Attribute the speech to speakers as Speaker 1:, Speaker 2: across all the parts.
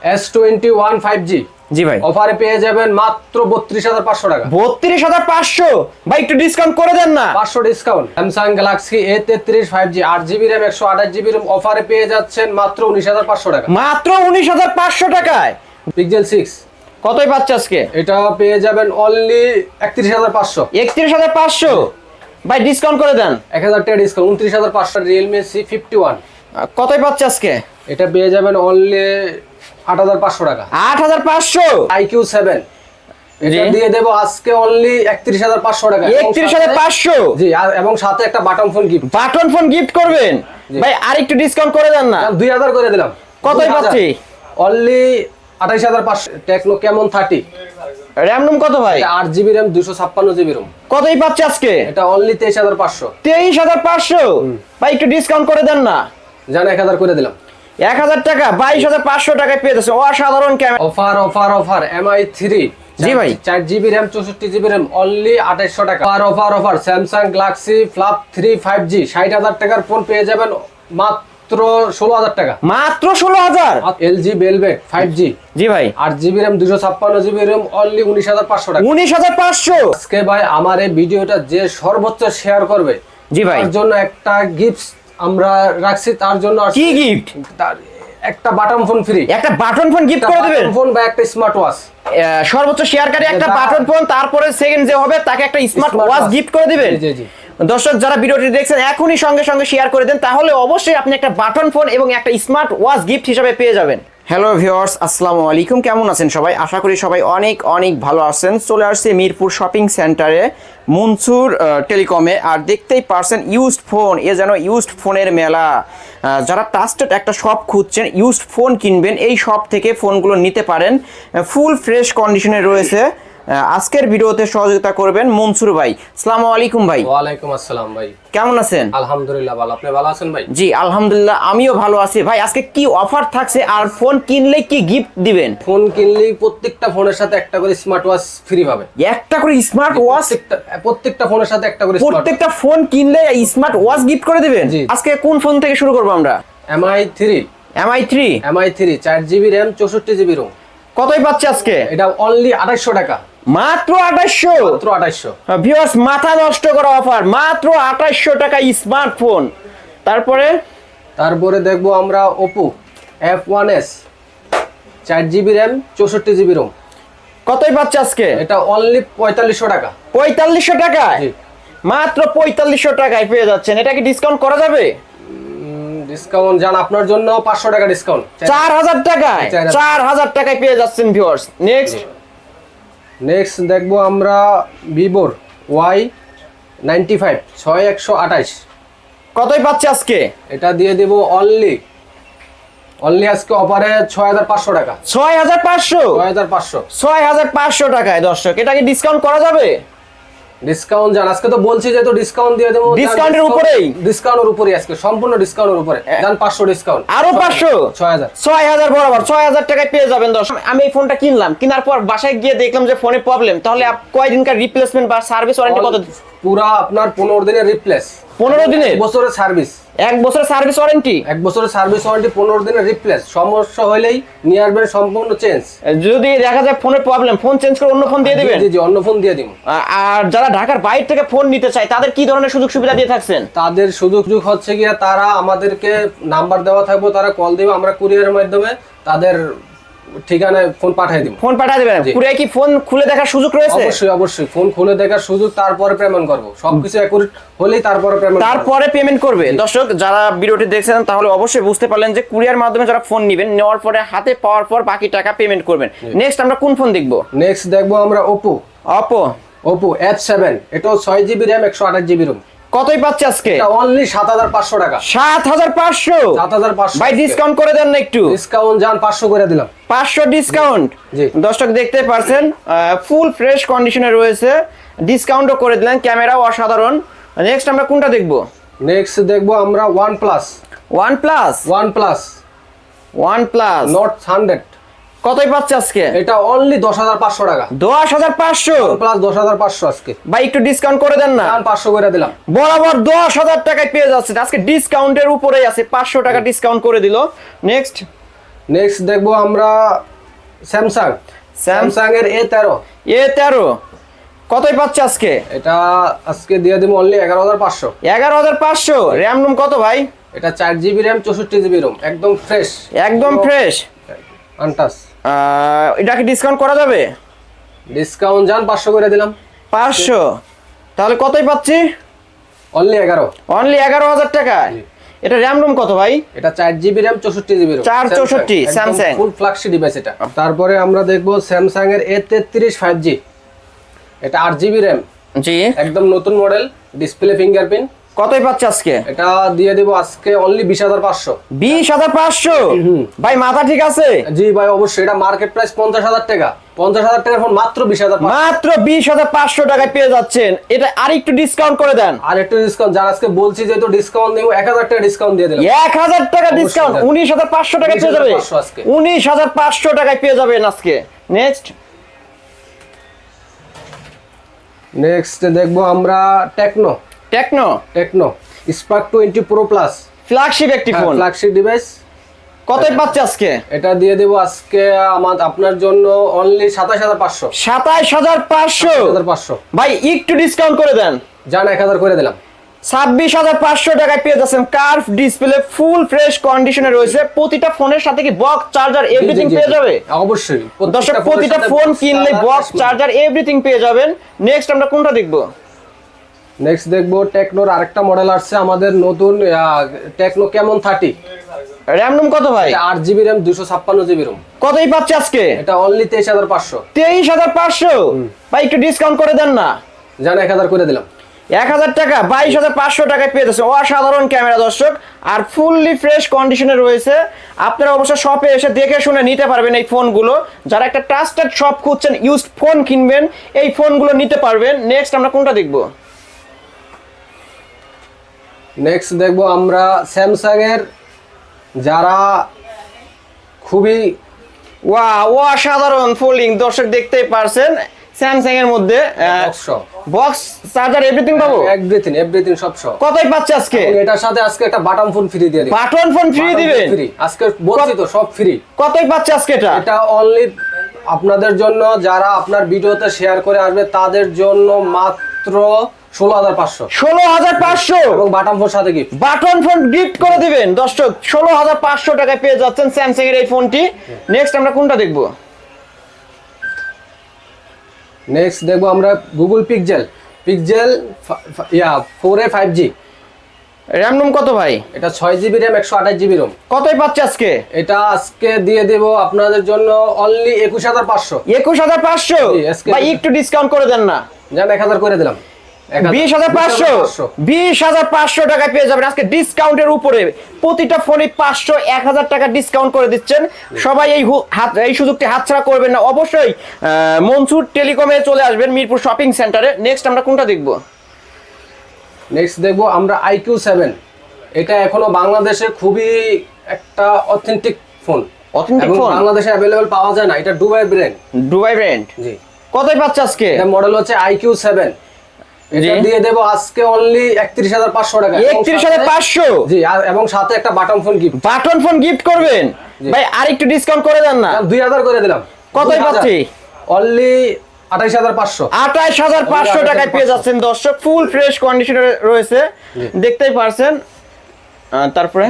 Speaker 1: S twenty one five G
Speaker 2: জি ভাই।
Speaker 1: অফারে পেয়ে যাবেন মাত্র বত্রিশ হাজার পাঁচশো টাকা।
Speaker 2: বত্রিশ হাজার পাঁচশো? ভাই একটু ডিসকাউন্ট করে দেন না।
Speaker 1: পাঁচশো ডিসকাউন্ট স্যামসাং গ্যালাক্সি এ তেত্রিশ ফাইভ জি আট জিবি র্যাম একশো আঠাশ জিবি র্যাম অফারে পেয়ে যাচ্ছেন মাত্র উনিশ হাজার পাঁচশো টাকা।
Speaker 2: মাত্র উনিশ হাজার পাঁচশো টাকায়।
Speaker 1: পিক্সেল সিক্স
Speaker 2: কতই পাচ্ছে আজকে?
Speaker 1: এটা পেয়ে যাবেন অনলি একত্রিশ হাজার পাঁচশো।
Speaker 2: একত্রিশ হাজার পাঁচশো? ভাই ডিসকাউন্ট করে দেন।
Speaker 1: এক হাজার টাকা ডিসকাউন্ট উনত্রিশ হাজার পাঁচশো রিয়েলমি সি ফিফটি ওয়ান
Speaker 2: কতই পাচ্ছে আজকে?
Speaker 1: এটা পেয়ে যাবেন অনলি আট হাজার পাঁচশো টাকা।
Speaker 2: আট হাজার পাঁচশো?
Speaker 1: IQ seven. এটা দিয়ে দেবো আজকে অনলি একত্রিশ হাজার পাঁচশো টাকা।
Speaker 2: একত্রিশ হাজার পাঁচশো?
Speaker 1: জি আর- এবং সাথে একটা button phone gift
Speaker 2: button phone gift করবেন? ভাই আর একটু ডিসকাউন্ট করে দেন না।
Speaker 1: দুই হাজার করে দিলাম।
Speaker 2: কতই পাচ্ছি?
Speaker 1: অনলি আঠাইশ হাজার পাঁচশো। টেকনো কেমন থার্টি
Speaker 2: র্যাম রুম কত ভাই?
Speaker 1: আট জিবি র্যাম দুশো ছাপ্পান্ন জিবি রুম
Speaker 2: কতই পাচ্ছে আজকে?
Speaker 1: এটা অনলি তেইশ হাজার পাঁচশো।
Speaker 2: তেইশ হাজার পাঁচশো? ভাই একটু ডিসকাউন্ট করে দেন না।
Speaker 1: জান এক হাজার করে দিলাম।
Speaker 2: এক হাজার টাকা বাইশ হাজার পাঁচশো টাকায় পেয়ে যাচ্ছে। অসাধারণ camera
Speaker 1: offer offer offer MI three
Speaker 2: জি ভাই।
Speaker 1: চার জিবি র্যাম চৌষট্টি জিবি র্যাম অনলি আঠাইশশো টাকা। Offer offer offer Samsung Galaxy flip three five G ষাট হাজার টাকার ফোন পেয়ে যাবেন মাত্র ষোলো হাজার টাকা।
Speaker 2: মাত্র ষোলো হাজার?
Speaker 1: এলজি বেলভেট ফাইভ জি
Speaker 2: জি ভাই।
Speaker 1: আট জিবি র্যাম দুশো ছাপ্পান্ন জিবি র্যাম অনলি উনিশ হাজার পাঁচশো টাকা।
Speaker 2: উনিশ হাজার পাঁচশো?
Speaker 1: আজকে ভাই আমার এই ভিডিওটা যে সর্বোচ্চ শেয়ার করবে
Speaker 2: জি ভাই।
Speaker 1: জন্য একটা গিফট আমরা রাখছি তার জন্য
Speaker 2: কি গিফট
Speaker 1: তার একটা বাটন ফোন ফ্রি
Speaker 2: একটা বাটন ফোন গিফট করে দেবেন
Speaker 1: ফোন বা একটা স্মার্ট ওয়াচ
Speaker 2: সর্বোচ্চ শেয়ারকারী একটা বাটন ফোন তারপরে সেকেন্ড যে হবে তাকে একটা স্মার্ট ওয়াচ গিফট করে দিবেন
Speaker 1: জি, জি।
Speaker 2: দর্শক যারা ভিডিওটি দেখছেন এখনই সঙ্গে সঙ্গে শেয়ার করে দেন তাহলে অবশ্যই আপনি একটা বাটন ফোন এবং একটা স্মার্ট ওয়াচ গিফট হিসেবে পেয়ে যাবেন। হ্যালো ভিউয়ার্স আসসালামু আলাইকুম। কেমন আছেন সবাই? আশা করি সবাই অনেক অনেক ভালো আছেন। চলে আসছে মিরপুর শপিং সেন্টারে, মনসুর টেলিকমে। আর দেখতেই পারছেন ইউজড ফোন এ যেন ইউজড ফোনের মেলা। যারা ট্রাস্টেড একটা শপ খুঁজছেন ইউজড ফোন কিনবেন, এই শপ থেকে ফোনগুলো নিতে পারেন। ফুল ফ্রেশ কন্ডিশনে রয়েছে। আজকের ভিডিওতে সহযোগিতা করবেন মনসুর ভাই। আসসালামু আলাইকুম ভাই।
Speaker 1: ওয়ালাইকুম আসসালাম ভাই।
Speaker 2: কেমন আছেন?
Speaker 1: আলহামদুলিল্লাহ ভালো। আপনি ভালো আছেন ভাই?
Speaker 2: জি আলহামদুলিল্লাহ আমিও ভালো আছি। ভাই আজকে কি অফার থাকছে আর ফোন কিনলে কি গিফট দিবেন?
Speaker 1: ফোন কিনলে প্রত্যেকটা ফোনের সাথে একটা করে স্মার্ট ওয়াচ ফ্রি পাবে।
Speaker 2: একটা করে স্মার্ট ওয়াচ
Speaker 1: প্রত্যেকটা ফোনের সাথে একটা করে
Speaker 2: প্রত্যেকটা ফোন কিনলে স্মার্ট ওয়াচ গিফট করে দিবেন। আজকে কোন ফোন থেকে শুরু করব আমরা?
Speaker 1: MI three
Speaker 2: MI three
Speaker 1: MI three চার জিবি র্যাম চৌষট্টি জিবি রোম
Speaker 2: কতই পাচ্ছে আজকে?
Speaker 1: এটা অনলি আঠাইশশো টাকা।
Speaker 2: মাত্র আঠাশশো।
Speaker 1: মাত্র আঠাইশশো
Speaker 2: ভিউয়ার্স মাথা নষ্ট করা অফার মাত্র আঠাশশো টাকা স্মার্টফোন তারপরে?
Speaker 1: তারপরে দেখব আমরা ওপো এফ ওয়ান এস চার জিবি র্যাম চৌষট্টি জিবি রোম
Speaker 2: কতই পাচ্ছে আজকে?
Speaker 1: এটা অনলি পঁয়তাল্লিশশো টাকা।
Speaker 2: পঁয়তাল্লিশশো টাকায়? মাত্র পঁয়তাল্লিশশো টাকায় পেয়ে যাচ্ছেন। এটা কি ডিসকাউন্ট করা যাবে?
Speaker 1: ডিসকাউন্ট জান আপনার জন্য পাঁচশো টাকা ডিসকাউন্ট
Speaker 2: চার হাজার টাকায়?
Speaker 1: চার হাজার।
Speaker 2: চার হাজার টাকায় পেয়ে যাচ্ছেন ভিউয়ার্স নেক্সট
Speaker 1: নেক্সট দেখব আমরা ভিভোর ওয়াই নাইনটি ফাইভ ছয় একশো আঠাইশ
Speaker 2: কতই পাচ্ছে আজকে?
Speaker 1: এটা দিয়ে দেবো অনলি অনলি আজকে অফারে ছয় হাজার পাঁচশো টাকা।
Speaker 2: ছয় হাজার পাঁচশো?
Speaker 1: ছয় হাজার পাঁচশো।
Speaker 2: ছয় হাজার পাঁচশো টাকায় দর্শক। এটাকে ডিসকাউন্ট করা যাবে?
Speaker 1: ডিসকাউন্ট জান আজকে তো বলছি যে তো ডিসকাউন্ট দিয়ে দেবো
Speaker 2: ডিসকাউন্টের উপরেই?
Speaker 1: ডিসকাউন্টের উপরেই আজকে সম্পূর্ণ ডিসকাউন্টের উপরে। জান পাঁচশো ডিসকাউন্ট
Speaker 2: আরও পাঁচশো?
Speaker 1: ছয় হাজার।
Speaker 2: ছয় হাজার বরাবর ছয় হাজার টাকায় পেয়ে যাবেন দর্শক। আমি এই ফোনটা কিনলাম কেনার পর বাসায় গিয়ে দেখলাম যে ফোনে প্রবলেম তাহলে কয় দিনকার রিপ্লেসমেন্ট বা সার্ভিস ওয়ারেন্টি কত?
Speaker 1: পুরা আপনার পনেরো দিনের রিপ্লেস
Speaker 2: 15 দিনের?
Speaker 1: বছরের সার্ভিস
Speaker 2: এক বছরের সার্ভিস ওয়ারেন্টি
Speaker 1: এক বছরের সার্ভিস ওয়ারেন্টি পনেরো দিনের রিপ্লেস সমস্যা হলেই নিয়ে আসবেন সম্পূর্ণ চেঞ্জ
Speaker 2: যদি দেখা যায় ফোনের প্রবলেম ফোন চেঞ্জ করে অন্য ফোন দিয়ে দিবেন?
Speaker 1: জি জি অন্য ফোন দিয়ে দিব।
Speaker 2: আর যারা ঢাকার বাইরে থেকে ফোন নিতে চায় তাদের কি ধরনের সুযোগ সুবিধা দিয়ে থাকছেন?
Speaker 1: তাদের সুযোগ সুযোগ হচ্ছে গিয়ে তারা আমাদেরকে নাম্বার দেওয়া থাকব তারা কল দেবে আমরা কুরিয়ারের মাধ্যমে তাদের ঠিকানায় ফোন পাঠিয়ে দিব।
Speaker 2: ফোন পাঠিয়ে দেবেন। পুরো কি ফোন খুলে দেখার সুযোগ রয়েছে?
Speaker 1: অবশ্যই অবশ্যই। ফোন খুলে দেখার সুযোগ তারপরে পেমেন্ট করব। সবকিছু অ্যাকুরেট হলেই তারপরে পেমেন্ট
Speaker 2: তারপরে পেমেন্ট করবে। দর্শক যারা ভিডিওটি দেখছেন তাহলে অবশ্যই বুঝতে পারলেন যে কুরিয়ার মাধ্যমে যারা ফোন নেবেন নেওয়ার পরে হাতে পাওয়ার পর বাকি টাকা পেমেন্ট করবেন। নেক্সট আমরা কোন ফোন দেখব?
Speaker 1: নেক্সট দেখব আমরা Oppo
Speaker 2: Oppo
Speaker 1: Oppo F seven এটাও ছয় জিবি র্যাম একশো আঠাশ জিবি রুম
Speaker 2: কতই পাচ্ছে আজকে?
Speaker 1: অনলি সাত হাজার পাঁচশো টাকা।
Speaker 2: সাত হাজার পাঁচশো?
Speaker 1: সাত হাজার পাঁচশো।
Speaker 2: ভাই ডিসকাউন্ট করে দেন না একটু।
Speaker 1: ডিসকাউন্ট যান পাঁচশো করে দিলাম।
Speaker 2: পাঁচশো ডিসকাউন্ট। দর্শক দেখতে পারছেন ফুল ফ্রেশ কন্ডিশনে রয়েছে। ডিসকাউন্টও করে দিলেন ক্যামেরাও অসাধারণ। নেক্সট আমরা কোনটা দেখব?
Speaker 1: নেক্সট দেখব আমরা one plus
Speaker 2: one plus
Speaker 1: one plus
Speaker 2: one plus
Speaker 1: Nord hundred
Speaker 2: কতই পাচ্ছে আজকে?
Speaker 1: এটা অনলি দশ হাজার পাঁচশো টাকা।
Speaker 2: দশ হাজার পাঁচশো?
Speaker 1: প্লাস দশ হাজার পাঁচশো আজকে।
Speaker 2: ভাই একটু ডিসকাউন্ট করে দেন না।
Speaker 1: পাঁচশো করে দিলাম।
Speaker 2: বরাবর দশ হাজার টাকায় পেয়ে যাচ্ছে। আজকে ডিসকাউন্টের উপরেই আছে। পাঁচশো টাকা ডিসকাউন্ট করে দিল। নেক্সট
Speaker 1: নেক্সট দেখব আমরা স্যামসাং স্যামসাং এর এ তেরো।
Speaker 2: এ তেরো। কতই পাচ্ছে আজকে?
Speaker 1: এটা আজকে দিয়ে দিব অনলি এগারো হাজার পাঁচশো।
Speaker 2: এগারো হাজার পাঁচশো। র্যাম রুম কত ভাই?
Speaker 1: এটা চার জিবি র্যাম চৌষট্টি জিবি রোম একদম ফ্রেশ
Speaker 2: একদম ফ্রেশ
Speaker 1: আনটাস
Speaker 2: এটা কি ডিসকাউন্ট করা যাবে?
Speaker 1: ডিসকাউন্ট যান পাঁচশো করে দিলাম।
Speaker 2: পাঁচশো? তাহলে কতই পাচ্ছি?
Speaker 1: অনলি এগারো।
Speaker 2: অনলি এগারো হাজার টাকা এটা র্যাম রুম কত ভাই?
Speaker 1: এটা চার জিবি র্যাম চৌষট্টি GB ROM
Speaker 2: 464 Samsung।
Speaker 1: Full flagship device এটা। তারপরে আমরা দেখব স্যামসাং এর এ তেত্রিশ ফাইভ জি এটা আট জিবি র্যাম
Speaker 2: জি।
Speaker 1: একদম নতুন মডেল ডিসপ্লে ফিঙ্গারপ্রিন্ট
Speaker 2: কতই পাচ্ছে আজকে?
Speaker 1: এটা দিয়ে দেবো আজকে অনলি বিশ হাজার পাঁচশো।
Speaker 2: বিশ হাজার পাঁচশো? ভাই মাথা ঠিক আছে?
Speaker 1: জি ভাই অবশ্যই। এটা মার্কেট প্রাইস পঞ্চাশ হাজার টাকা। পঞ্চাশ হাজার টাকার ফোন মাত্র বিশ হাজার
Speaker 2: মাত্র বিশ হাজার পাঁচশো টাকায় পেয়ে যাচ্ছেন। এটা আর একটু ডিসকাউন্ট করে দেন।
Speaker 1: আর একটু ডিসকাউন্ট যারা আজকে বলছি যেহেতু ডিসকাউন্ট দেবো এক হাজার টাকা ডিসকাউন্ট দিয়ে দিলাম।
Speaker 2: এক হাজার টাকা ডিসকাউন্ট। উনিশ হাজার পাঁচশো টাকায় পেয়ে যাবে।
Speaker 1: 19,500
Speaker 2: উনিশ হাজার পাঁচশো টাকায় পেয়ে যাবেন আজকে। নেক্সট
Speaker 1: নেক্সট দেখব আমরা Tecno
Speaker 2: Tecno
Speaker 1: Tecno Spark twenty pro plus
Speaker 2: flagship একটি ফোন
Speaker 1: ফ্ল্যাগশিপ ডিভাইস
Speaker 2: কতই পাচ্ছে আজকে?
Speaker 1: এটা দিয়ে দেবো আজকে আমার আপনার জন্য অনলি সাতাশ হাজার পাঁচশো।
Speaker 2: সাতাইশ হাজার পাঁচশো?
Speaker 1: হাজার পাঁচশো।
Speaker 2: ভাই একটু ডিসকাউন্ট করে দেন।
Speaker 1: যান এক হাজার করে দিলাম।
Speaker 2: ছাব্বিশ হাজার পাঁচশো টাকায় পেয়ে যাচ্ছেন কার্ভ ডিসপ্লে ফুল ফ্রেশ কন্ডিশনে রয়েছে। প্রতিটা ফোনের সাথে কি বক্স চার্জার এভরিথিং পেয়ে যাবে?
Speaker 1: অবশ্যই।
Speaker 2: দর্শক প্রতিটা ফোন কিনলে বক্স চার্জার এভরিথিং পেয়ে যাবেন। নেক্সট আমরা কোনটা দেখব?
Speaker 1: নেক্সট দেখব টেকনোর আরেকটা মডেল আসছে আমাদের নতুন টেকনো কেমন থার্টি
Speaker 2: র্যাম রুম কত ভাই?
Speaker 1: আট জিবি র্যাম দুশো ছাপ্পান্ন জিবি রুম
Speaker 2: কতই পাচ্ছে আজকে?
Speaker 1: এটা অনলি তেইশ হাজার পাঁচশো।
Speaker 2: তেইশ হাজার পাঁচশো? ভাই একটু ডিসকাউন্ট করে দেন না।
Speaker 1: যান এক হাজার করে দিলাম।
Speaker 2: এক হাজার টাকা? বাইশ হাজার পাঁচশো টাকায় পেয়ে যাচ্ছে। অসাধারণ ক্যামেরা দর্শক। আর ফুললি ফ্রেশ কন্ডিশনে রয়েছে। আপনারা অবশ্য শপে এসে দেখে শুনে নিতে পারবেন এই ফোনগুলো যারা একটা ট্রাস্টেড শপ খুঁজছেন ইউজড ফোন কিনবেন এই ফোনগুলো নিতে পারবেন। নেক্সট আমরা কোনটা দেখব?
Speaker 1: নেক্সট দেখব আমরা স্যামসাংয়ের যারা খুবই
Speaker 2: ওয়া অসাধারণ ফোল্ডিং দর্শক দেখতেই পারছেন স্যামসাং এর মধ্যে বক্স চার্জার এভরিথিং পাবো?
Speaker 1: এভরিথিং এভরিথিং সব সব।
Speaker 2: কতই পাচ্ছে আজকে?
Speaker 1: এটার সাথে আজকে একটা বাটাম ফোন ফ্রি দিয়ে দিই।
Speaker 2: বাটন ফোন ফ্রি দিবেন?
Speaker 1: ফ্রি আজকে বলছি তো সব ফ্রি
Speaker 2: কতই পাচ্ছে আজকে এটা?
Speaker 1: এটা অনলি আপনাদের জন্য যারা আপনার ভিডিওতে শেয়ার করে আসবে তাদের জন্য মাত্র ষোলো হাজার পাঁচশো।
Speaker 2: ষোলো হাজার পাঁচশো?
Speaker 1: এবং বাটাম ফোন সাথে গিফট
Speaker 2: বাটন ফোন গিফট করে দিবেন। দর্শক ষোলো হাজার পাঁচশো টাকায় পেয়ে যাচ্ছেন স্যামসাং এর এই ফোনটি। নেক্সট আমরা কোনটা দেখব?
Speaker 1: নেক্সট দেখব আমরা Google Pixel Pixel yeah four A five G
Speaker 2: RAM ROM কত ভাই?
Speaker 1: এটা ছয় জিবি র্যাম একশো আঠাশ জিবি রোম
Speaker 2: কতই পাচ্ছে আজকে?
Speaker 1: এটা আজকে দিয়ে দেব আপনাদের জন্য অনলি একুশ হাজার পাঁচশো।
Speaker 2: একুশ হাজার পাঁচশো? ভাই একটু ডিসকাউন্ট করে দেন না।
Speaker 1: যান এক হাজার করে দিলাম।
Speaker 2: বিশ হাজার পাঁচশো। বিশ হাজার পাঁচশো। টাকায় পেয়ে যাবেন। আজকে ডিসকাউন্টের উপরে প্রতিটা ফোনে পাঁচশো এক হাজার টাকা ডিসকাউন্ট করে দিচ্ছেন। সবাই এই হু- হাত এই সুযোগটি হাতছাড়া করবেন না। অবশ্যই মনসুর টেলিকমে চলে আসবেন মিরপুর শপিং সেন্টারে। নেক্সট আমরা কোনটা দেখব?
Speaker 1: নেক্সট দেখব আমরা আইকিউ সেভেন। এটা এখনও বাংলাদেশে খুবই একটা অথেন্টিক ফোন
Speaker 2: phone?
Speaker 1: বাংলাদেশে অ্যাভেলেবেল পাওয়া যায় না। এটা দুবাই ব্র্যান্ড
Speaker 2: ডুবাই ব্র্যান্ড
Speaker 1: জি।
Speaker 2: কতই পাচ্ছে আজকে?
Speaker 1: মডেল হচ্ছে আইকিউ সেভেন। এটা দিয়ে দেবো আজকে অনলি একত্রিশ হাজার পাঁচশো টাকা।
Speaker 2: একত্রিশ হাজার পাঁচশো?
Speaker 1: জি আর- এবং সাথে একটা button phone gift
Speaker 2: button phone gift করবেন? ভাই আরেকটু ডিসকাউন্ট করে দেন না।
Speaker 1: দুই হাজার করে দিলাম।
Speaker 2: কতই পাচ্ছি?
Speaker 1: অনলি আঠাইশ হাজার পাঁচশো।
Speaker 2: হাজার পাঁচশো টাকায় পেয়ে যাচ্ছেন দর্শক। ফুল ফ্রেশ কন্ডিশনে রয়েছে। দেখতেই পারছেন। তারপরে?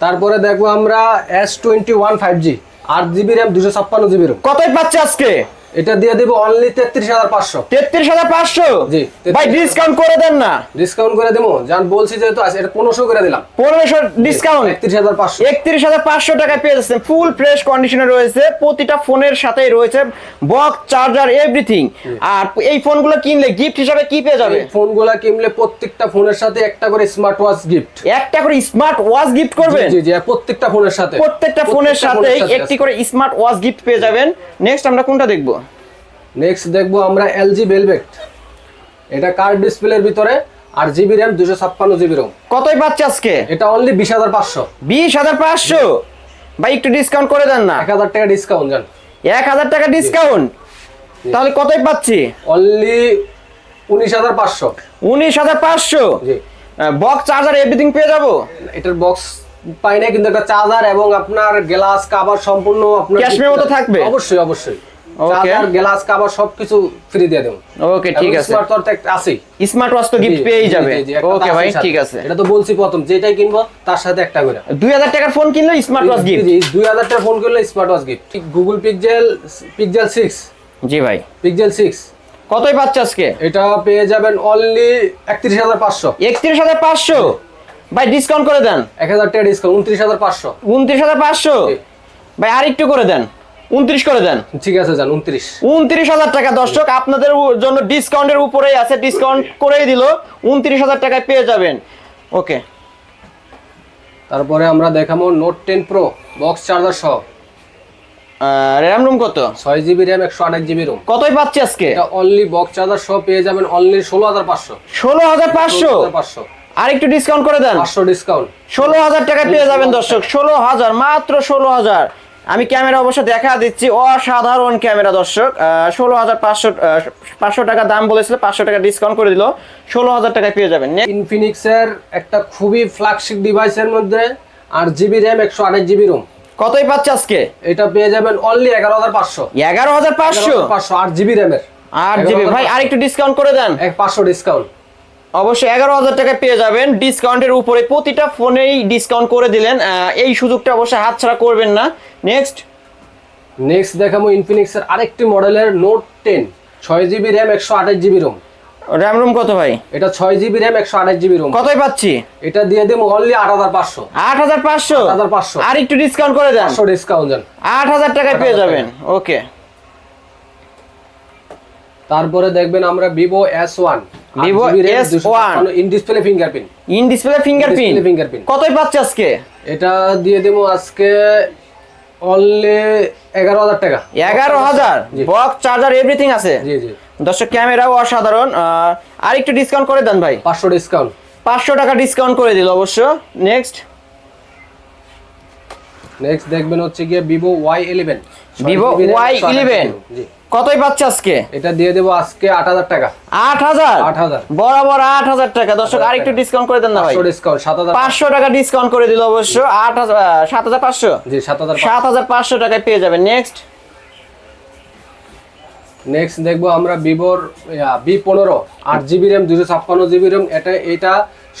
Speaker 1: তারপরে দেখব আমরা S twenty one five G আট জিবি র্যাম দুশো ছাপ্পান্ন জিবি
Speaker 2: কতই পাচ্ছে আজকে?
Speaker 1: এটা দিয়ে দেবো অনলি তেত্রিশ হাজার পাঁচশো।
Speaker 2: তেত্রিশ হাজার পাঁচশো?
Speaker 1: জি,
Speaker 2: ভাই ডিসকাউন্ট করে দেন না।
Speaker 1: ডিসকাউন্ট করে দেবো। যান বলছি যেহেতু আছে এটা পনেরোশো করে দিলাম।
Speaker 2: পনেরোশো ডিসকাউন্ট
Speaker 1: একত্রিশ হাজার পাঁচশো।
Speaker 2: একত্রিশ হাজার পাঁচশো টাকায় পেয়ে যাচ্ছেন। ফুল ফ্রেশ কন্ডিশনে রয়েছে প্রতিটা ফোনের সাথেই রয়েছে বক্স চার্জার এভরিথিং আর এই ফোনগুলো কিনলে গিফট হিসাবে কি পেয়ে যাবে?
Speaker 1: ফোনগুলা কিনলে প্রত্যেকটা ফোনের সাথে একটা করে স্মার্ট ওয়াচ গিফট
Speaker 2: একটা করে স্মার্ট ওয়াচ গিফট করবেন?
Speaker 1: জি জি প্রত্যেকটা ফোনের সাথে।
Speaker 2: প্রত্যেকটা ফোনের সাথে একটি করে স্মার্ট ওয়াচ গিফট পেয়ে যাবেন। নেক্সট আমরা কোনটা দেখব?
Speaker 1: নেক্সট দেখব আমরা এলজি ভেলভেট এটা কার্ড ডিসপ্লের ভিতরে আর জিবি র্যাম দুশো ছাপ্পান্ন জিবি রোম
Speaker 2: কতই পাচ্ছে আজকে?
Speaker 1: এটা অনলি বিশ হাজার পাঁচশো।
Speaker 2: বিশ হাজার পাঁচশো? ভাই একটু ডিসকাউন্ট করে দেন না।
Speaker 1: এক হাজার টাকা ডিসকাউন্ট যান
Speaker 2: এক হাজার টাকা ডিসকাউন্ট তাহলে কতই পাচ্ছি?
Speaker 1: অনলি উনিশ হাজার পাঁচশো।
Speaker 2: উনিশ হাজার পাঁচশো? বক্স চার্জার এভরিথিং পেয়ে যাব?
Speaker 1: এটার বক্স পাই না কিন্তু একটা চার্জার এবং আপনার গ্লাস কাভার সম্পূর্ণ আপনার
Speaker 2: Cash memo তো থাকবে?
Speaker 1: অবশ্যই অবশ্যই. চার্জার গ্লাস কাভার সবকিছু ফ্রি দিয়ে দেবো।
Speaker 2: ওকে ঠিক আছে।
Speaker 1: স্মার্ট একটা আছেই।
Speaker 2: স্মার্ট ওয়াচ তো গিফট
Speaker 1: জি,
Speaker 2: পেয়েই যাবে।
Speaker 1: জি, জি,
Speaker 2: ওকে ভাই ঠিক আছে।
Speaker 1: এটা তো বলছি প্রথম যেটাই কিনবো তার সাথে একটা করে।
Speaker 2: দুই হাজার টাকার ফোন কিনলে স্মার্ট ওয়াচ গিফট
Speaker 1: দুই হাজার টাকা ফোন করলে smart watch gift Google Pixel Pixel six
Speaker 2: জি ভাই।
Speaker 1: পিক্সেল সিক্স
Speaker 2: কতই পাচ্ছে আজকে?
Speaker 1: এটা পেয়ে যাবেন অনলি একত্রিশ হাজার পাঁচশো।
Speaker 2: একত্রিশ হাজার পাঁচশো? ভাই ডিসকাউন্ট করে দেন।
Speaker 1: এক হাজার টাকা ডিসকাউন্ট উনত্রিশ হাজার পাঁচশো।
Speaker 2: উনত্রিশ হাজার পাঁচশো?
Speaker 1: জি।
Speaker 2: ভাই আর একটু করে দেন। উনত্রিশ করে দেন।
Speaker 1: ঠিক আছে যান উনত্রিশ।
Speaker 2: উনত্রিশ হাজার টাকা দর্শক আপনাদের জন্য ডিসকাউন্টের উপরেই আছে ডিসকাউন্ট করেই দিল। উনত্রিশ হাজার টাকায় পেয়ে যাবেন। ওকে।
Speaker 1: তারপরে আমরা দেখাবো Note ten pro box charger সহ।
Speaker 2: র্যাম রুম কত?
Speaker 1: ছয় জিবি র্যাম একশো আঠাশ জিবি রোম
Speaker 2: কতই পাচ্ছি আজকে?
Speaker 1: এটা অনলি বক্স চার্জার সহ পেয়ে যাবেন অনলি ষোলো হাজার পাঁচশো।
Speaker 2: ষোলো হাজার পাঁচশো?
Speaker 1: পাঁচশো।
Speaker 2: আর একটু ডিসকাউন্ট করে দেন।
Speaker 1: পাঁচশো ডিসকাউন্ট
Speaker 2: ষোলো হাজার টাকা পেয়ে যাবেন দর্শক ষোলো হাজার মাত্র ষোলো হাজার। আমি ক্যামেরা অবশ্য দেখা দিচ্ছি অসাধারণ ক্যামেরা দর্শক। ষোলো হাজার পাঁচশো পাঁচশো টাকা দাম বলেছিল পাঁচশো টাকা ডিসকাউন্ট করে দিল। ষোলো হাজার টাকায় পেয়ে যাবেন।
Speaker 1: ইনফিনিক্সের একটা খুবই ফ্ল্যাগশিপ ডিভাইসের মধ্যে আর জিবি র্যাম একশো আঠাশ জিবি রোম
Speaker 2: কতই পাচ্ছে আজকে?
Speaker 1: এটা পেয়ে যাবেন অনলি এগারো হাজার পাঁচশো।
Speaker 2: এগারো হাজার পাঁচশো?
Speaker 1: পাঁচশো আট জিবি র্যামের
Speaker 2: আট জিবি ভাই আর একটু ডিসকাউন্ট করে দেন।
Speaker 1: এক পাঁচশো ডিসকাউন্ট
Speaker 2: অবশ্যই এগারো হাজার টাকায় পেয়ে যাবেন। ডিসকাউন্টের উপরে প্রতিটা ফোনেই ডিসকাউন্ট করে দিলেন। এই সুযোগটা অবশ্যই হাতছাড়া করবেন না। নেক্সট
Speaker 1: নেক্সট দেখাবো ইনফিনিক্সের আরেকটি মডেলের নোট টেন ছয় জিবি র্যাম একশো আঠাশ জিবি রোম
Speaker 2: র্যাম রুম কত ভাই?
Speaker 1: এটা ছয় জিবি র্যাম একশো আঠাশ জিবি রোম
Speaker 2: কতই পাচ্ছি?
Speaker 1: এটা দিয়ে দেবো অনলি আট হাজার পাঁচশো।
Speaker 2: আট হাজার পাঁচশো?
Speaker 1: 8,500
Speaker 2: আর একটু ডিসকাউন্ট করে দেন।
Speaker 1: পাঁচশো ডিসকাউন্ট দেন।
Speaker 2: আট হাজার টাকায় পেয়ে যাবেন। ওকে
Speaker 1: তারপরে দেখবেন আমরা Vivo S one
Speaker 2: Vivo S1
Speaker 1: in display fingerprint
Speaker 2: in display fingerprint
Speaker 1: fingerprint.
Speaker 2: কতই পাচ্ছে আজকে?
Speaker 1: এটা দিয়ে দেবো আজকে অনলি এগারো হাজার টাকা।
Speaker 2: এগারো হাজার? বক্স চার্জার এভরিথিং আছে?
Speaker 1: জি জি।
Speaker 2: দর্শক ক্যামেরাও অসাধারণ। আর একটু ডিসকাউন্ট করে দেন ভাই।
Speaker 1: পাঁচশো ডিসকাউন্ট
Speaker 2: পাঁচশো টাকা ডিসকাউন্ট করে দিল অবশ্য। নেক্সট
Speaker 1: নেক্সট দেখবেন হচ্ছে গিয়ে Vivo Y eleven
Speaker 2: Vivo Y11
Speaker 1: জি।
Speaker 2: কতই পাচ্ছে আজকে?
Speaker 1: এটা দিয়ে দেবো আজকে আট হাজার টাকা।
Speaker 2: আট হাজার?
Speaker 1: আট হাজার।
Speaker 2: বরাবর আট হাজার টাকা। দর্শক আর একটু ডিসকাউন্ট করে দেন না ভাই।
Speaker 1: পাঁচশো ডিসকাউন্ট সাত হাজার
Speaker 2: পাঁচশো। টাকা ডিসকাউন্ট করে দিল অবশ্য। আট হাজার সাত হাজার পাঁচশো?
Speaker 1: জি সাত হাজার
Speaker 2: সাত হাজার পাঁচশো টাকায় পেয়ে যাবেন। নেক্সট
Speaker 1: নেক্সট দেখব আমরা ভিভোর বি পনেরো আট জিবি র্যাম দুশো ছাপ্পান্ন জিবি র্যাম এটা এটা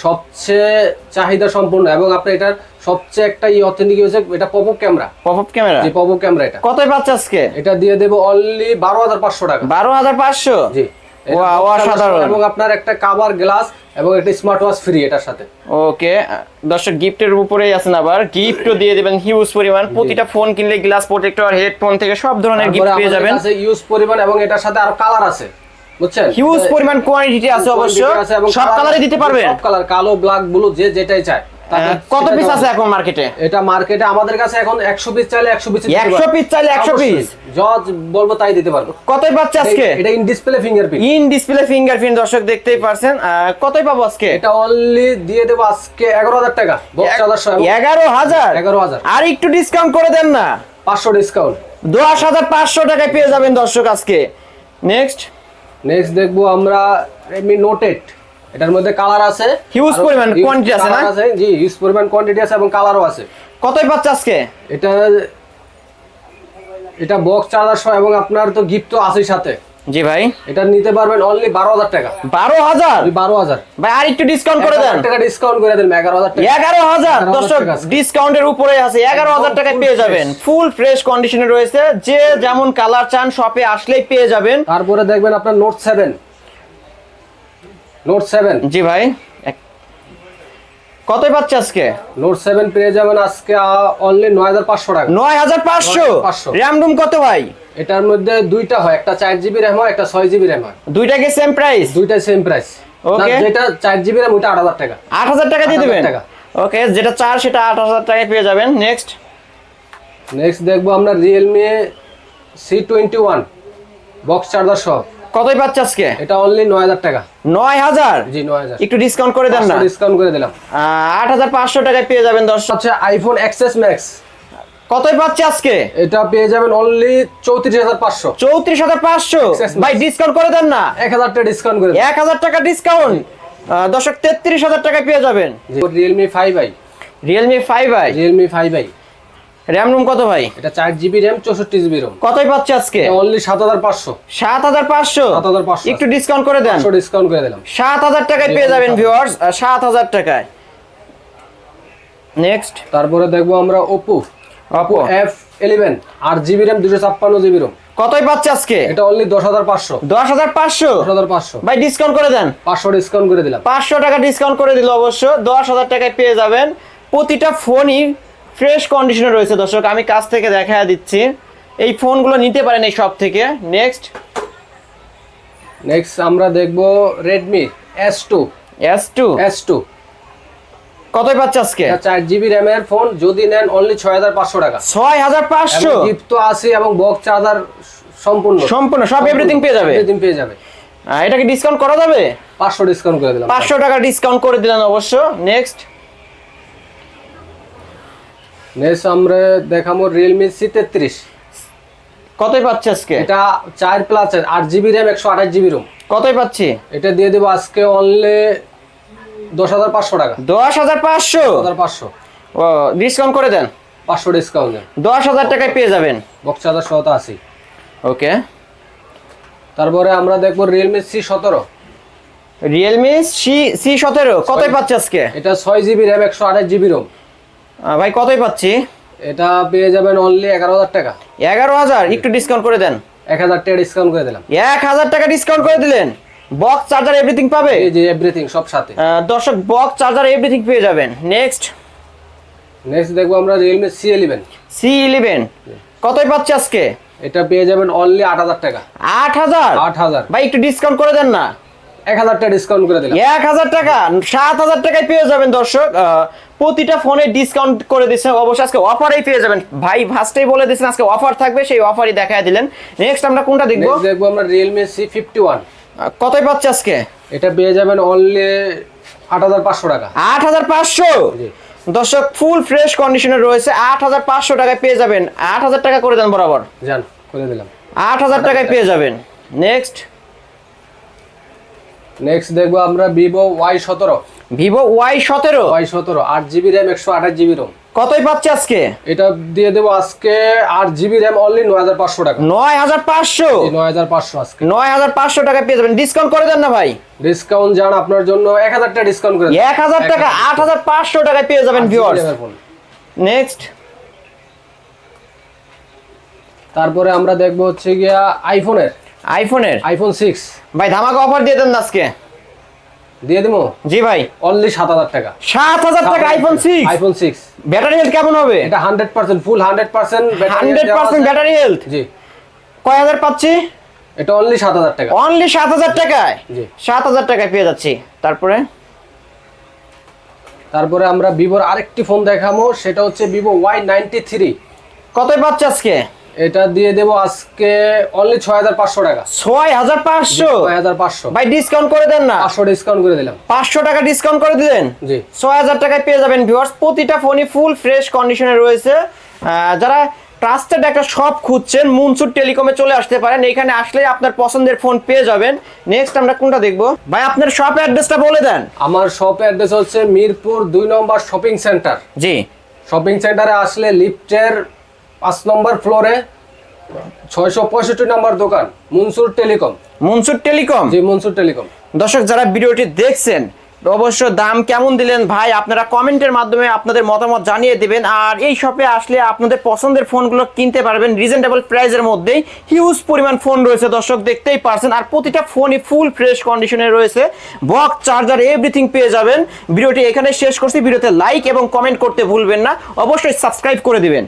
Speaker 1: সবচেয়ে চাহিদা সম্পূর্ণ এবং আপনার এটার সবচেয়ে একটা ই অথেন্টিক হয়েছে এটা pop camera
Speaker 2: pop up camera
Speaker 1: যে পপ ক্যামেরা এটা।
Speaker 2: কত পাচ্ছে আজকে?
Speaker 1: এটা দিয়ে দেবো অনলি বারো হাজার পাঁচশো টাকা।
Speaker 2: বারো হাজার পাঁচশো?
Speaker 1: জি
Speaker 2: অসাধারণ।
Speaker 1: এবং আপনার একটা কাবার গ্লাস এবং একটা স্মার্ট ওয়াচ ফ্রি এটার সাথে।
Speaker 2: ওকে দর্শক গিফটের উপরেই আছেন আবার। গিফটও দিয়ে দিবেন হিউজ পরিমাণ। প্রতিটা ফোন কিনলে গ্লাস প্রোটেক্টর হেডফোন থেকে সব ধরনের গিফট পেয়ে যাবেন।
Speaker 1: আছে ইউজ পরিমাণ এবং এটার সাথে আরও কালার আছে। বুঝছেন?
Speaker 2: হিউজ পরিমাণ কোয়ান্টিটি আছে অবশ্য। সব কালারে দিতে পারবেন।
Speaker 1: সব কালার কালো ব্ল্যাক ব্লু যে যেটাই চায়।
Speaker 2: কত পিস আছে এখন মার্কেটে
Speaker 1: এটা মার্কেটে আমাদের কাছে এখন একশো পিস চাইলে একশো পিস
Speaker 2: 100 piece চাইলে 100 piece?
Speaker 1: জজ বলব তাই দিতে পারব।
Speaker 2: কতই পাচ্ছে আজকে?
Speaker 1: এটা in display fingerprint
Speaker 2: in display fingerprint দর্শক দেখতেই পারছেন। কতই পাবো আজকে?
Speaker 1: এটা অনলি দিয়ে দেবো আজকে এগারো হাজার টাকা বক্স চার্জার সহ।
Speaker 2: এগারো হাজার?
Speaker 1: এগারো হাজার।
Speaker 2: আর একটু ডিসকাউন্ট করে দেন না।
Speaker 1: পাঁচশো ডিসকাউন্ট
Speaker 2: দশ হাজার পাঁচশো টাকায় পেয়ে যাবেন দর্শক আজকে। নেক্সট
Speaker 1: নেক্সট দেখব আমরা রেডমি নোট এইট এটার মধ্যে কালার আছে। আরও
Speaker 2: পরিমাণ quantity আছে না?
Speaker 1: আছে। জি হিউজ পরিমাণ কোয়ান্টিটি আছে এবং কালারও আছে।
Speaker 2: কতই পাচ্ছে আজকে?
Speaker 1: এটা এটা বক্স চার্জার সহ এবং আপনার তো গিফট তো আছেই সাথে।
Speaker 2: জি ভাই।
Speaker 1: এটা নিতে পারবেন অনলি বারো হাজার টাকা।
Speaker 2: বারো হাজার?
Speaker 1: বারো হাজার।
Speaker 2: ভাই আর একটু ডিসকাউন্ট করে দেন।
Speaker 1: টাকা ডিসকাউন্ট করে দেন এগারো হাজার টাকা।
Speaker 2: এগারো হাজার?
Speaker 1: 11,000
Speaker 2: দর্শক। ডিসকাউন্টের উপরে আছে। এগারো হাজার টাকায় পেয়ে যাবেন। ফুল ফ্রেশ কন্ডিশনে রয়েছে। যে যেমন কালার চান শপে আসলেই পেয়ে যাবেন।
Speaker 1: তারপরে দেখবেন আপনার নোট সেভেন নোট সেভেন
Speaker 2: জি ভাই। কতই পাচ্ছে আজকে?
Speaker 1: নোট সেভেন পেয়ে যাবেন আজকে অনলি নয় হাজার পাঁচশো টাকা।
Speaker 2: নয় হাজার পাঁচশো?
Speaker 1: 9,500
Speaker 2: র্যাম রুম কত ভাই?
Speaker 1: এটার মধ্যে দুইটা হয় একটা চার জিবি র্যাম হয় একটা ছয় জিবি র্যাম হয়।
Speaker 2: দুইটাকে সেম প্রাইস
Speaker 1: দুইটাই সেম প্রাইস
Speaker 2: ওকে
Speaker 1: যেটা চার জিবি র্যাম আট হাজার টাকা।
Speaker 2: আট হাজার টাকা দিয়ে
Speaker 1: 8,000
Speaker 2: দেবেন? ওকে যেটা চার সেটা আট হাজার টাকায় পেয়ে যাবেন। নেক্সট
Speaker 1: নেক্সট দেখব আমরা Realme C twenty one box charger সহ।
Speaker 2: কতই পাচ্ছে আজকে?
Speaker 1: এটা অনলি নয় হাজার টাকা।
Speaker 2: নয় হাজার?
Speaker 1: জি নয় হাজার।
Speaker 2: একটু ডিসকাউন্ট করে দেন না?
Speaker 1: ডিসকাউন্ট করে দিলাম।
Speaker 2: আট হাজার পাঁচশো টাকায় পেয়ে যাবেন দর্শক।
Speaker 1: হচ্ছে আইফোন এক্সএস ম্যাক্স
Speaker 2: কতই পাচ্ছে আজকে?
Speaker 1: এটা পেয়ে যাবেন অনলি চৌত্রিশ হাজার পাঁচশো।
Speaker 2: চৌত্রিশ হাজার পাঁচশো? ভাই ডিসকাউন্ট করে দেন না?
Speaker 1: এক হাজার টাকা ডিসকাউন্ট করে
Speaker 2: এক হাজার টাকা ডিসকাউন্ট দর্শক তেত্রিশ হাজার টাকায় পেয়ে যাবেন।
Speaker 1: Realme five I
Speaker 2: Realme five I
Speaker 1: Realme five I
Speaker 2: RAM ROM কত ভাই?
Speaker 1: এটা চার জিবি র্যাম চৌষট্টি জিবি রোম
Speaker 2: কতই পাচ্ছে আজকে?
Speaker 1: অনলি সাত হাজার পাঁচশো।
Speaker 2: সাত হাজার পাঁচশো?
Speaker 1: 7,500
Speaker 2: একটু ডিসকাউন্ট করে দেন।
Speaker 1: পাঁচশো ডিসকাউন্ট করে দিলাম।
Speaker 2: সাত হাজার টাকায় পেয়ে যাবেন ভিউয়ার্স সাত হাজার টাকায়। নেক্সট
Speaker 1: তারপরে দেখব আমরা
Speaker 2: অপো
Speaker 1: এফ ইলেভেন আট জিবি র্যাম দুশো ছাপ্পান্ন জিবি রোম
Speaker 2: কতই পাচ্ছে আজকে?
Speaker 1: এটা অনলি দশ হাজার পাঁচশো।
Speaker 2: দশ হাজার পাঁচশো?
Speaker 1: দশ হাজার পাঁচশো।
Speaker 2: ভাই ডিসকাউন্ট করে দেন।
Speaker 1: পাঁচশো ডিসকাউন্ট করে দিলাম।
Speaker 2: পাঁচশো টাকা ডিসকাউন্ট করে দিল অবশ্য। দশ হাজার টাকায় পেয়ে যাবেন। প্রতিটা ফোনই ফ্রেশ কন্ডিশনে রয়েছে দর্শক আমি কাছ থেকে দেখা দিচ্ছি। এই ফোনগুলো নিতে পারেন এই সব থেকে। নেক্সট
Speaker 1: নেক্সট আমরা দেখব Redmi S two
Speaker 2: S two
Speaker 1: S two
Speaker 2: কতই পাচ্ছে আজকে?
Speaker 1: চার জিবি র্যামের ফোন যদি নেন অনলি ছয় হাজার পাঁচশো টাকা।
Speaker 2: ছয় হাজার পাঁচশো?
Speaker 1: গিফট তো আছে এবং বক্স চার্জার সম্পূর্ণ।
Speaker 2: সম্পূর্ণ সব এভরিথিং পেয়ে যাবে?
Speaker 1: এভরিথিং পেয়ে যাবে।
Speaker 2: আহ, এটা কি ডিসকাউন্ট করা যাবে?
Speaker 1: পাঁচশো ডিসকাউন্ট করে দিলাম।
Speaker 2: পাঁচশো টাকা ডিসকাউন্ট করে দিলেন অবশ্য। নেক্সট
Speaker 1: নেক্সট আমরা দেখাবো রিয়েলমি সি তেত্রিশ।
Speaker 2: কতই পাচ্ছে আজকে?
Speaker 1: এটা চার প্লাস আট জিবি র্যাম একশো আঠাশ জিবি রুম
Speaker 2: কতই পাচ্ছি?
Speaker 1: এটা দিয়ে দেবো আজকে অনলি দশ হাজার পাঁচশো টাকা।
Speaker 2: দশ হাজার পাঁচশো?
Speaker 1: হাজার পাঁচশো।
Speaker 2: ও ডিসকাউন্ট করে দেন।
Speaker 1: পাঁচশো ডিসকাউন্ট দেন।
Speaker 2: দশ হাজার টাকায় পেয়ে যাবেন।
Speaker 1: বক্স চার্জার সহ আশি
Speaker 2: ওকে।
Speaker 1: তারপরে আমরা দেখব রিয়েলমি সি সতেরো।
Speaker 2: রিয়েলমি সি সি সতেরো কতই পাচ্ছে আজকে?
Speaker 1: এটা ছয় জিবি র্যাম একশো আঠাশ জিবি রোম
Speaker 2: ভাই কতই পাচ্ছি?
Speaker 1: এটা পেয়ে যাবেন অনলি এগারো হাজার টাকা।
Speaker 2: এগারো হাজার? একটু ডিসকাউন্ট করে দেন।
Speaker 1: এক হাজার টাকা ডিসকাউন্ট করে দিলাম।
Speaker 2: এক হাজার টাকা ডিসকাউন্ট করে দিলেন। বক্স চার্জার এভরিথিং পাবে?
Speaker 1: যে এভরিথিং সব সাথে।
Speaker 2: দর্শক বক্স চার্জার এভরিথিং পেয়ে যাবেন। নেক্সট
Speaker 1: নেক্সট দেখব আমরা Realme C eleven
Speaker 2: C eleven কতই পাচ্ছি আজকে?
Speaker 1: এটা পেয়ে যাবেন অনলি আট হাজার টাকা।
Speaker 2: আট হাজার?
Speaker 1: আট হাজার।
Speaker 2: ভাই একটু ডিসকাউন্ট করে দেন না।
Speaker 1: এক হাজার টাকা ডিসকাউন্ট করে দিলাম।
Speaker 2: এক হাজার টাকা সাত হাজার টাকায় পেয়ে যাবেন দর্শক প্রতিটা ফোনে ডিসকাউন্ট করে দিচ্ছে। অবশ্যই আজকে অফারেই পেয়ে যাবেন। ভাই ফার্স্টেই বলে দিচ্ছেন আজকে অফার থাকবে সেই অফারই দেখায় দিলেন। নেক্সট আমরা কোনটা দেখব?
Speaker 1: দেখব আমরা রিয়েলমি সি ফিফটি ওয়ান
Speaker 2: কতই পাচ্ছে আজকে?
Speaker 1: এটা পেয়ে যাবেন অনলি আট হাজার পাঁচশো টাকা।
Speaker 2: আট হাজার পাঁচশো? দর্শক ফুল ফ্রেশ কন্ডিশনে রয়েছে আট হাজার পাঁচশো টাকায় পেয়ে যাবেন। আট হাজার টাকা করে দেন বরাবর।
Speaker 1: করে দিলাম।
Speaker 2: আট হাজার টাকায় পেয়ে যাবেন। নেক্সট
Speaker 1: নেক্সট দেখব আমরা ভিভো ওয়াই সতেরো।
Speaker 2: ভিভো ওয়াই সতেরো?
Speaker 1: ওয়াই সতেরো আট জিবি র্যাম একশো আঠাশ জিবি রোম
Speaker 2: কতই পাচ্ছে আজকে?
Speaker 1: এটা দিয়ে দেবো আজকে আট জিবি র্যাম অনলি নয় হাজার পাঁচশো টাকা।
Speaker 2: নয় হাজার পাঁচশো?
Speaker 1: নয় হাজার পাঁচশো আজকে।
Speaker 2: নয় হাজার পাঁচশো টাকায় পেয়ে যাবেন। ডিসকাউন্ট করে দেন না ভাই।
Speaker 1: ডিসকাউন্ট যান আপনার জন্য এক হাজার টাকা ডিসকাউন্ট করে
Speaker 2: এক হাজার টাকা আট হাজার পাঁচশো টাকায় পেয়ে যাবেন ভিউয়ার্স নেক্সট
Speaker 1: তারপরে আমরা দেখব হচ্ছে গিয়া আইফোনের
Speaker 2: আইফোনের?
Speaker 1: IPhone six.
Speaker 2: ভাই ধামাকা অফার দিয়ে দেন আজকে।
Speaker 1: দিয়ে দেবো?
Speaker 2: জি ভাই।
Speaker 1: অনলি সাত হাজার টাকা।
Speaker 2: সাত হাজার টাকা iPhone six
Speaker 1: iPhone six
Speaker 2: battery health কেমন হবে?
Speaker 1: এটা hundred percent full hundred percent
Speaker 2: hundred percent battery health
Speaker 1: জি।
Speaker 2: কয় হাজার পাচ্ছি?
Speaker 1: এটা অনলি সাত হাজার টাকা।
Speaker 2: অনলি সাত হাজার টাকায়?
Speaker 1: জি।
Speaker 2: সাত হাজার টাকায় পেয়ে যাচ্ছি। তারপরে?
Speaker 1: তারপরে আমরা ভিভোর আরেকটি ফোন দেখাবো সেটা হচ্ছে ভিভো ওয়াই নাইনটি থ্রি
Speaker 2: কতই পাচ্ছে আজকে?
Speaker 1: এটা দিয়ে দেবো আজকে অনলি ছয় হাজার পাঁচশো টাকা।
Speaker 2: ছয় হাজার পাঁচশো?
Speaker 1: ছয় হাজার পাঁচশো।
Speaker 2: ভাই ডিসকাউন্ট করে দেন না।
Speaker 1: পাঁচশো ডিসকাউন্ট করে দিলাম।
Speaker 2: পাঁচশো টাকা ডিসকাউন্ট করে দিলেন?
Speaker 1: জি।
Speaker 2: ছয় হাজার টাকায় পেয়ে যাবেন ভিউয়ার্স প্রতিটা ফোনই ফুল ফ্রেশ কন্ডিশনে রয়েছে। যারা ট্রাস্টেড একটা শপ খুঁজছেন মুনসুর টেলিকমে চলে আসতে পারেন। এখানে আসলে আপনার পছন্দের ফোন পেয়ে যাবেন। নেক্সট আমরা কোনটা দেখব? ভাই আপনার শপ অ্যাড্রেসটা বলে দেন।
Speaker 1: আমার শপ অ্যাড্রেস হচ্ছে মিরপুর দুই নম্বর শপিং সেন্টার
Speaker 2: জি।
Speaker 1: শপিং সেন্টারে আসলে লিফটের পাঁচ নম্বর ফ্লোরে ছয়শো পঁয়ষট্টি নম্বর দোকান মনসুর টেলিকম।
Speaker 2: মুনসুর টেলিকম?
Speaker 1: জি মনসুর টেলিকম।
Speaker 2: দর্শক যারা ভিডিওটি দেখছেন অবশ্য দাম কেমন দিলেন ভাই আপনারা কমেন্টের মাধ্যমে আপনাদের মতামত জানিয়ে দিবেন। আর এই শপে আসলে আপনাদের পছন্দের ফোনগুলো কিনতে পারবেন রিজনেবল প্রাইসের মধ্যেই। হিউজ পরিমাণ ফোন রয়েছে দর্শক দেখতেই পারছেন আর প্রতিটা ফোনই ফুল ফ্রেশ কন্ডিশনে রয়েছে। বক্স চার্জার এভরিথিং পেয়ে যাবেন। ভিডিওটি এখানে শেষ করছি। ভিডিওতে লাইক এবং কমেন্ট করতে ভুলবেন না। অবশ্যই সাবস্ক্রাইব করে দিবেন।